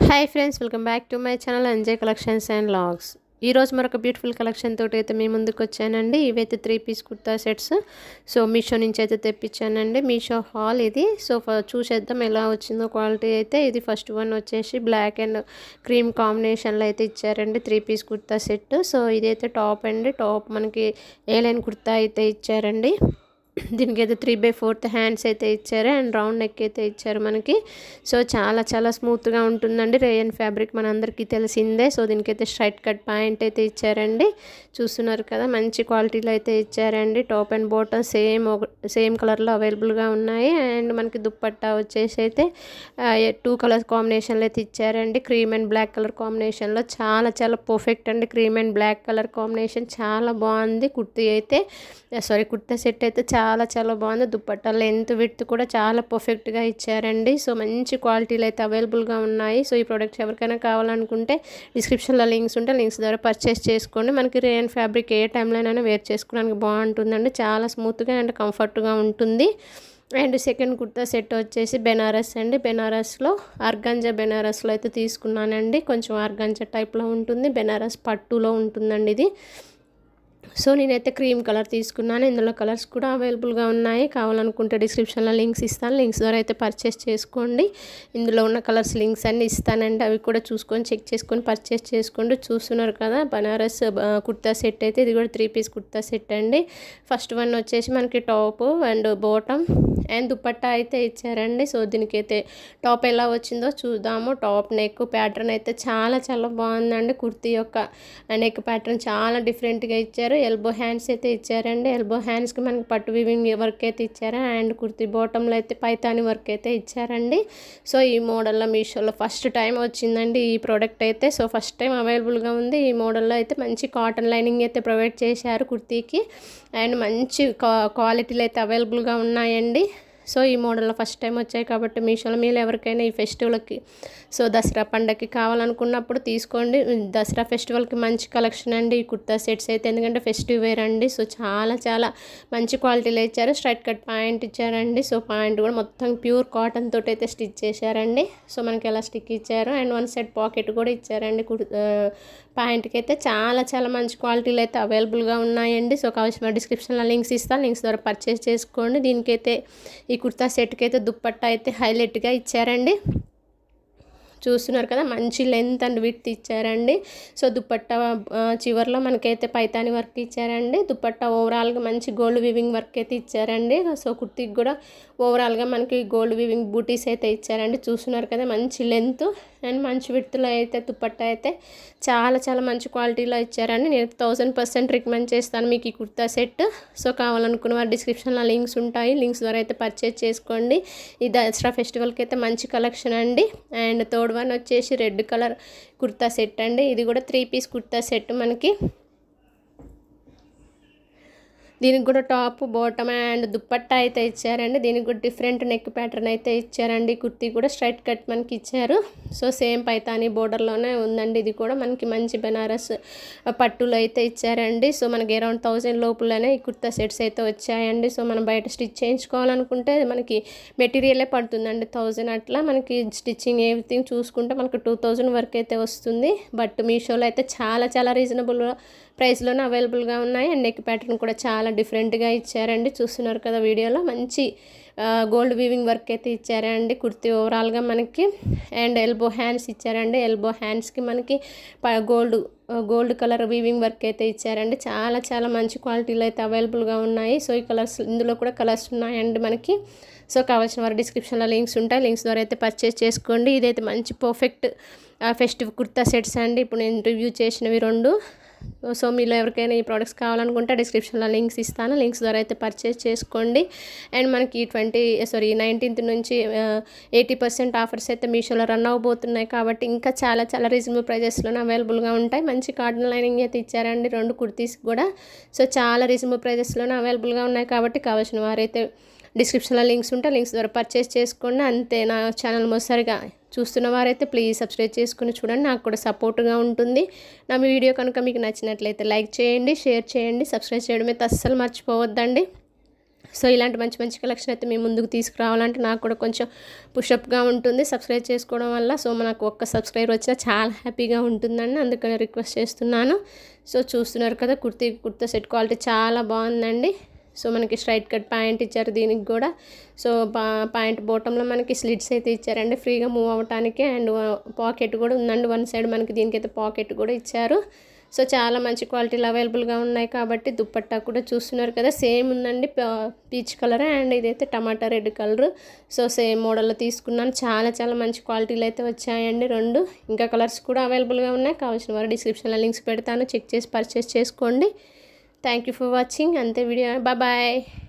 Hi friends welcome back to my channel Anjay collections and vlogs ఈరోజు మరొక beautiful collection తోటి అయితే మీ ముందుకు వచ్చానండి. ఇవైతే three piece kurta sets so Meesho నుంచి అయితే తెప్పించానండి. మీషో హాల్ ఇది. సో చూసేద్దాం ఎలా వచ్చిందో క్వాలిటీ అయితే. ఇది ఫస్ట్ వన్ వచ్చేసి బ్లాక్ అండ్ క్రీమ్ కాంబినేషన్లో అయితే ఇచ్చారండి. Three piece kurta set so ఇదైతే టాప్ అండి. టాప్ మనకి ఏ లైన్ కుర్తా అయితే ఇచ్చారండి. దీనికి అయితే త్రీ బై ఫోర్త్ హ్యాండ్స్ అయితే ఇచ్చారు అండ్ రౌండ్ నెక్ అయితే ఇచ్చారు మనకి. సో చాలా చాలా స్మూత్గా ఉంటుందండి. రేయన్ ఫ్యాబ్రిక్ మనందరికీ తెలిసిందే. సో దీనికైతే స్ట్రైట్ కట్ ప్యాంట్ అయితే ఇచ్చారండి. చూస్తున్నారు కదా మంచి క్వాలిటీలో అయితే ఇచ్చారండి. Top and bottom same same కలర్లో అవైలబుల్గా ఉన్నాయి. అండ్ మనకి దుప్పట్టా వచ్చేసి అయితే టూ కలర్స్ కాంబినేషన్లో అయితే ఇచ్చారండి. క్రీమ్ అండ్ బ్లాక్ కలర్ కాంబినేషన్లో చాలా చాలా పర్ఫెక్ట్ అండి. Cream and black colour combination చాలా బాగుంది. కుర్తీ అయితే సారీ కుర్తా సెట్ అయితే చాలా చాలా చాలా బాగుంది. దుప్పట్టా లెంత్ విత్ కూడా చాలా పర్ఫెక్ట్గా ఇచ్చారండి. సో మంచి క్వాలిటీలు అయితే అవైలబుల్గా ఉన్నాయి. సో ఈ ప్రోడక్ట్స్ ఎవరికైనా కావాలనుకుంటే డిస్క్రిప్షన్లో లింక్స్ ఉంటే లింక్స్ ద్వారా పర్చేస్ చేసుకోండి. మనకి రేయన్ ఫ్యాబ్రిక్ ఏ టైంలోనైనా వేర్ చేసుకోవడానికి బాగుంటుందండి. చాలా స్మూత్గా అండ్ కంఫర్ట్గా ఉంటుంది. అండ్ సెకండ్ కుర్తా సెట్ వచ్చేసి బెనారస్ అండి. బెనారస్లో అర్గంజా బెనారస్లో అయితే తీసుకున్నానండి. కొంచెం అర్గంజా టైప్లో ఉంటుంది. బెనారస్ పట్టులో ఉంటుందండి ఇది. సో నేనైతే క్రీమ్ కలర్ తీసుకున్నాను. ఇందులో కలర్స్ కూడా అవైలబుల్గా ఉన్నాయి. కావాలనుకుంటే డిస్క్రిప్షన్లో లింక్స్ ఇస్తాను. లింక్స్ ద్వారా అయితే పర్చేస్ చేసుకోండి. ఇందులో ఉన్న కలర్స్ లింక్స్ అన్నీ ఇస్తానండి. అవి కూడా చూసుకొని చెక్ చేసుకొని పర్చేస్ చేసుకోండి. చూస్తున్నారు కదా బనారస్ కుర్తా సెట్ అయితే ఇది కూడా త్రీ పీస్ కుర్తా సెట్ అండి. ఫస్ట్ వన్ వచ్చేసి మనకి top and bottom and dupatta అయితే ఇచ్చారండి. సో దీనికైతే టాప్ ఎలా వచ్చిందో చూద్దాము. టాప్ నెక్ ప్యాటర్న్ అయితే చాలా చాలా బాగుందండి. కుర్తీ యొక్క నెక్ ప్యాటర్న్ చాలా డిఫరెంట్గా ఇచ్చారు. ఎల్బో హ్యాండ్స్ అయితే ఇచ్చారండి. ఎల్బో హ్యాండ్స్కి మనకి పట్టు వివింగ్ వర్క్ అయితే ఇచ్చారు. అండ్ కుర్తీ బాటంలో అయితే పైతాని వర్క్ అయితే ఇచ్చారండి. సో ఈ మోడల్లో మీషోలో ఫస్ట్ టైం వచ్చిందండి ఈ ప్రోడక్ట్ అయితే. సో ఫస్ట్ టైం అవైలబుల్గా ఉంది. ఈ మోడల్లో అయితే మంచి కాటన్ లైనింగ్ అయితే ప్రొవైడ్ చేశారు కుర్తీకి. అండ్ మంచి క్వాలిటీలు అయితే అవైలబుల్గా ఉన్నాయండి. సో ఈ మోడల్లో ఫస్ట్ టైం వచ్చాయి కాబట్టి మీషోలో మీరు ఎవరికైనా ఈ ఫెస్టివల్కి సో దసరా పండగకి కావాలనుకున్నప్పుడు తీసుకోండి. దసరా ఫెస్టివల్కి మంచి కలెక్షన్ అండి ఈ కుర్తా సెట్స్ అయితే. ఎందుకంటే ఫెస్టివ్ వేర్ అండి సో చాలా చాలా మంచి క్వాలిటీలో ఇచ్చారు. స్ట్రైట్ కట్ పాయింట్ ఇచ్చారండి సో పాయింట్ కూడా మొత్తం ప్యూర్ కాటన్ తోటి అయితే స్టిచ్ చేశారండి. సో మనకి ఎలా స్టిక్ ఇచ్చారు. అండ్ వన్ సెట్ పాకెట్ కూడా ఇచ్చారండి కుర్ పాయింట్కి అయితే. చాలా చాలా మంచి క్వాలిటీలు అయితే అవైలబుల్గా ఉన్నాయండి. సో కావాల్సిన డిస్క్రిప్షన్లో లింక్స్ ఇస్తాను లింక్స్ ద్వారా పర్చేస్ చేసుకోండి. దీనికైతే ఈ ఈ కుర్తా సెట్కి అయితే దుప్పట్టా అయితే హైలైట్గా ఇచ్చారండి. చూస్తున్నారు కదా మంచి లెంత్ అండ్ విత్ ఇచ్చారండి. సో దుప్పట్ట చివరిలో చివర్లో మనకైతే పైతాని వర్క్ ఇచ్చారండి. దుప్పట్ట ఓవరాల్గా మంచి గోల్డ్ వివింగ్ వర్క్ అయితే ఇచ్చారండి. సో కుర్తీకి కూడా ఓవరాల్గా మనకి గోల్డ్ వివింగ్ బూటీస్ అయితే ఇచ్చారండి. చూస్తున్నారు కదా మంచి లెంత్ అండ్ మంచి విడుతులో అయితే దుపట్టా అయితే చాలా చాలా మంచి క్వాలిటీలో ఇచ్చారండి. నేను థౌజండ్ పర్సెంట్ రికమెండ్ చేస్తాను మీకు ఈ కుర్తా సెట్. సో కావాలనుకున్న వారి డిస్క్రిప్షన్లో లింక్స్ ఉంటాయి. లింక్స్ ద్వారా అయితే పర్చేస్ చేసుకోండి. ఈ దసరా ఫెస్టివల్కి అయితే మంచి కలెక్షన్ అండి. అండ్ థర్డ్ వన్ వచ్చేసి రెడ్ కలర్ కుర్తా సెట్ అండి. ఇది కూడా త్రీ పీస్ కుర్తా సెట్ మనకి. దీనికి కూడా టాప్ బాటమ్ అండ్ దుప్పట్టా అయితే ఇచ్చారండి. దీనికి కూడా డిఫరెంట్ నెక్ ప్యాటర్న్ అయితే ఇచ్చారండి. కుర్తీ కూడా స్ట్రైట్ కట్ మనకి ఇచ్చారు. సో సేమ్ పైతాని బోర్డర్లోనే ఉందండి. ఇది కూడా మనకి మంచి బెనారస్ పట్టులో అయితే ఇచ్చారండి. సో మనకి అరౌండ్ థౌజండ్ లోపలనే ఈ కుర్తా సెట్స్ అయితే వచ్చాయండి. సో మనం బయట స్టిచ్ చేయించుకోవాలనుకుంటే మనకి మెటీరియలే పడుతుందండి. థౌజండ్ అట్లా మనకి స్టిచ్చింగ్ ఎవ్రీథింగ్ చూసుకుంటే మనకు టూ థౌజండ్ వరకు అయితే వస్తుంది. బట్ మీషోలో అయితే చాలా చాలా రీజనబుల్ ప్రైస్లోనే అవైలబుల్గా ఉన్నాయి. అండ్ నెక్ ప్యాటర్న్ కూడా చాలా డిఫరెంట్గా ఇచ్చారండి. చూస్తున్నారు కదా వీడియోలో. మంచి గోల్డ్ వీవింగ్ వర్క్ అయితే ఇచ్చారండి. కుర్తీ ఓవరాల్గా మనకి. అండ్ ఎల్బో హ్యాండ్స్ ఇచ్చారండి. ఎల్బో హ్యాండ్స్కి మనకి gold gold colour weaving work అయితే ఇచ్చారండి. చాలా చాలా మంచి క్వాలిటీలో అయితే అవైలబుల్గా ఉన్నాయి. సో ఈ కలర్స్ ఇందులో కూడా కలర్స్ ఉన్నాయండి మనకి. సో కావాల్సిన వారి డిస్క్రిప్షన్లో లింక్స్ ఉంటాయి. లింక్స్ ద్వారా అయితే పర్చేస్ చేసుకోండి. ఇదైతే మంచి పర్ఫెక్ట్ ఫెస్టివ్ కుర్తా సెట్స్ అండి. ఇప్పుడు నేను రివ్యూ చేసినవి రెండు. సో మీలో ఎవరికైనా ఈ ప్రోడక్ట్స్ కావాలనుకుంటే డిస్క్రిప్షన్లో లింక్స్ ఇస్తాను. లింక్స్ ద్వారా అయితే పర్చేస్ చేసుకోండి. అండ్ మనకి ట్వంటీ సారీ నైన్టీన్త్ నుంచి ఎయిటీ పర్సెంట్ ఆఫర్స్ అయితే మీషోలో రన్ అవబోతున్నాయి. కాబట్టి ఇంకా చాలా చాలా రీజనబుల్ ప్రైజెస్లోనే అవైలబుల్గా ఉంటాయి. మంచి కాటన్ లైనింగ్ అయితే ఇచ్చారండి. రెండు కుర్తీస్ కూడా. సో చాలా రీజనబుల్ ప్రైజెస్లోనే అవైలబుల్గా ఉన్నాయి. కాబట్టి కావాల్సిన వారైతే డిస్క్రిప్షన్లో లింక్స్ ఉంటే లింక్స్ ద్వారా పర్చేస్ చేసుకోండి. అంతే నా ఛానల్ మొసరిగా. చూస్తున్న వారైతే ప్లీజ్ సబ్స్క్రైబ్ చేసుకుని చూడండి. నాకు కూడా సపోర్ట్గా ఉంటుంది. నా వీడియో కనుక మీకు నచ్చినట్లయితే లైక్ చేయండి షేర్ చేయండి సబ్స్క్రైబ్ చేయడం అయితే అస్సలు మర్చిపోవద్దండి. సో ఇలాంటి మంచి మంచి కలెక్షన్ అయితే మేము ముందుకు తీసుకురావాలంటే నాకు కూడా కొంచెం పుషప్గా ఉంటుంది. సబ్స్క్రైబ్ చేసుకోవడం వల్ల సో మనకు ఒక్క సబ్స్క్రైబర్ వచ్చినా చాలా హ్యాపీగా ఉంటుందండి. అందుకని రిక్వెస్ట్ చేస్తున్నాను. సో చూస్తున్నారు కదా కుర్తీ కుర్తా సెట్ క్వాలిటీ చాలా బాగుందండి. సో మనకి స్ట్రైట్ కట్ ప్యాంట్ ఇచ్చారు దీనికి కూడా. సో పా ప్యాంట్ బోటంలో మనకి స్లిట్స్ అయితే ఇచ్చారండి. ఫ్రీగా మూవ్ అవ్వటానికి అండ్ పాకెట్ కూడా ఉందండి. వన్ సైడ్ మనకి దీనికైతే పాకెట్ కూడా ఇచ్చారు. సో చాలా మంచి క్వాలిటీలు అవైలబుల్గా ఉన్నాయి కాబట్టి దుప్పట్టా కూడా చూస్తున్నారు కదా. సేమ్ ఉందండి పీచ్ కలర్ అండ్ ఇదైతే టమాటా రెడ్ కలర్ సో సేమ్ మోడల్లో తీసుకున్నాను. చాలా చాలా మంచి క్వాలిటీలు అయితే వచ్చాయండి రెండు. ఇంకా కలర్స్ కూడా అవైలబుల్గా ఉన్నాయి. కావాల్సిన వారు డిస్క్రిప్షన్లో లింక్స్ పెడతాను. చెక్ చేసి పర్చేస్ చేసుకోండి. థ్యాంక్ యూ ఫర్ వాచింగ్ అంతే వీడియో బాయ్ బాయ్